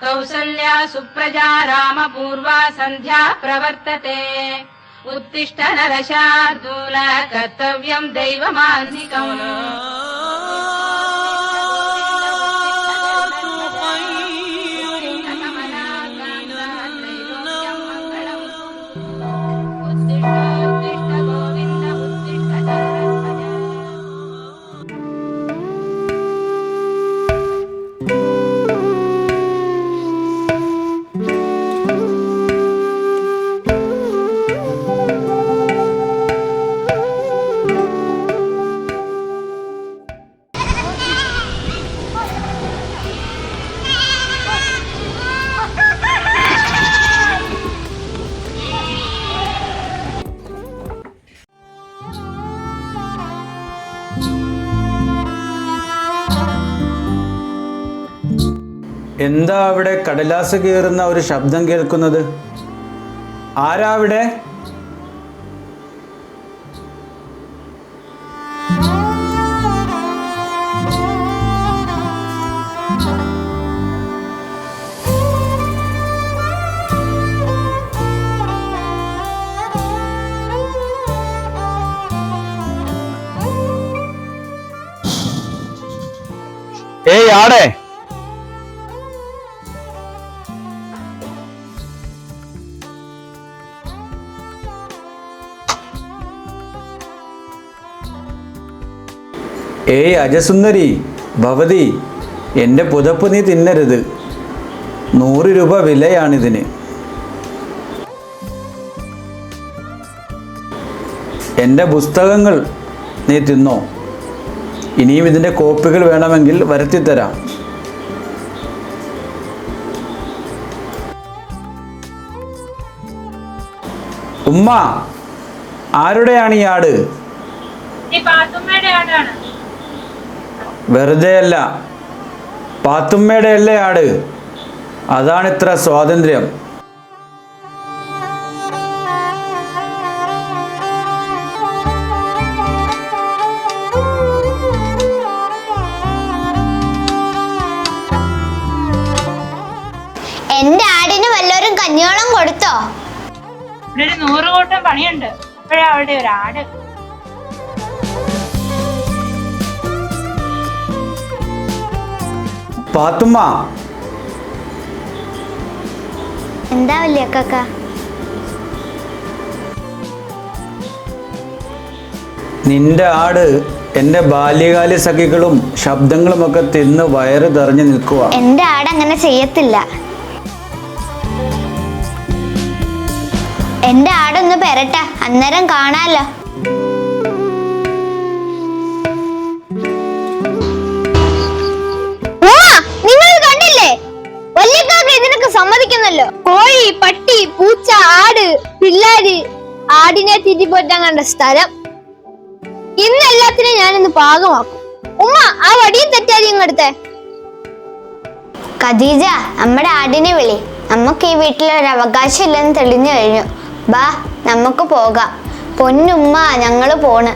कौसल्या सुप्रजा रामपूर्वा सन्ध्या प्रवर्तते। उत्तिष्ठ नरशार्दूल कर्तव्यम् दैवमान्निकम् എന്താ അവിടെ കടലാസ് കീറുന്ന ഒരു ശബ്ദം കേൾക്കുന്നത്? ആരാ അവിടെ? ഏയ് ആടെ? ഏയ് അജസുന്ദരി ഭവതി എന്റെ പുതപ്പ് നീ തിന്നരുത്. നൂറ് രൂപ വിലയാണിതിന്. എന്റെ പുസ്തകങ്ങൾ നീ തിന്നോ? ഇനിയും ഇതിന്റെ കോപ്പികൾ വേണമെങ്കിൽ വരുത്തിത്തരാം. ഉമ്മ ആരുടെയാണ് ഈ ആട്? പാത്തുമ്മയുടെ ആടാണ്. വെറുതെ അല്ല പാത്തുമ്മയുടെ അല്ലേ ആട്? അതാണ് ഇത്ര സ്വാതന്ത്ര്യം. എന്റെ ആടിന് വല്ലവരും കഞ്ഞോളം കൊടുത്തോ? ഇവിടെ ഒരു നൂറ് കൂട്ടം പണിയുണ്ട്. അപ്പോഴാ അവിടെ ഒരു ആട്. പാത്തുമ്മ എന്താ വല്യക്കക്ക നിന്റെ ആട് എന്റെ ബാല്യകാല സഖികളും ശബ്ദങ്ങളും ഒക്കെ തിന്ന് വയറ് തെറഞ്ഞു നിൽക്കുക എന്റെ ആട് അങ്ങനെ ചെയ്യത്തില്ല. എന്റെ ആടൊന്ന് പെരട്ട അന്നേരം കാണാലോ. പൂച്ച ആട് പിള്ളേര് ആടിനെ തിരിപോറ്റാൻ കണ്ട സ്ഥലം. ഇന്ന് എല്ലാത്തിനും ഞാനിന്ന് പാകമാക്കും. ഉമ്മ ആ വടിയും തെറ്റാരി ഇങ്ങടുത്തെ ഖദീജ നമ്മുടെ ആടിനെ വിളി. നമുക്ക് ഈ വീട്ടിൽ ഒരു അവകാശം ഇല്ലെന്ന് തെളിഞ്ഞു കഴിഞ്ഞു. ബാ നമുക്ക് പോകാം. പൊന്നുമ്മ ഞങ്ങൾ പോണ്.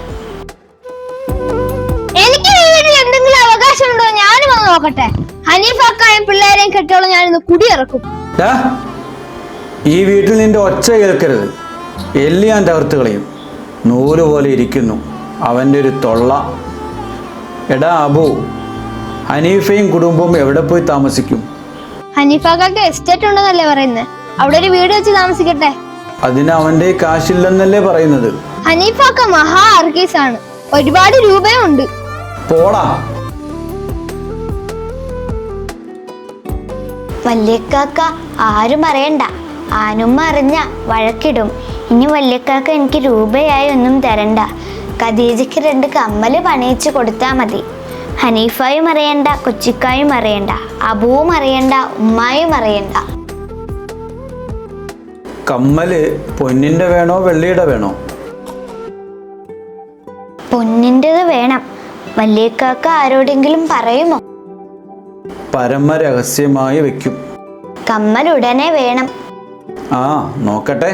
എനിക്ക് ഈ വീട്ടിൽ എന്തെങ്കിലും അവകാശം ഉണ്ടോ? ഞാനും വന്ന് നോക്കട്ടെ. ഹനീഫാക്കായും പിള്ളേരെയും കെട്ടോളം ഞാനിന്ന് കുടിയിറക്കും. ദാ, ഈ വീട്ടിൽ നിന്റെ ഒച്ച കേൾക്കരുത്. എല്ലി ഞാൻ തകർത്ത് കളയും. നൂൽ പോലെ ഇരിക്കുന്നു. അവന്റെ ഒരു തൊള്ള. എടാ അബു ഹനീഫയും കുടുംബവും എവിടെ പോയി താമസിക്കും? ഹനീഫാക്കാക്ക് എസ്റ്റേറ്റ് ഉണ്ടെന്നല്ലേ പറയുന്നത് അവിടെ ഒരു വീട് വെച്ച് താമസിക്കട്ടെ. അതിന് അവന്റെ കാശില്ലെന്നല്ലേ പറയുന്നത്? ഹനീഫാക്ക മഹാ അർഗീസ് ആണ് ഒരുപാട് രൂപയുണ്ട് പോടാ. വല്യക്കാക്ക ആരും അറിയണ്ട ആനുമ്മ അറിഞ്ഞ വഴക്കിടും. ഇനി വല്യക്കാക്ക എനിക്ക് രൂപയായി ഒന്നും തരണ്ട. ഖദീജയ്ക്ക് രണ്ട് കമ്മൽ പണിയിച്ച് കൊടുത്താൽ മതി. ഹനീഫായും അറിയണ്ട കൊച്ചിക്കായും അറിയണ്ട അബുവും അറിയണ്ട ഉമ്മായും അറിയണ്ട. കമ്മൽ പൊന്നിന്റെ വേണോ വെള്ളിയുടെ വേണോ? പൊന്നിന്റെത് വേണം. വല്യക്കാക്ക ആരോടെങ്കിലും പറയുമോ? പരമ രഹസ്യമായി വെക്കും. കമ്മൽ ഉടനെ വേണം. ആ നോക്കട്ടെ.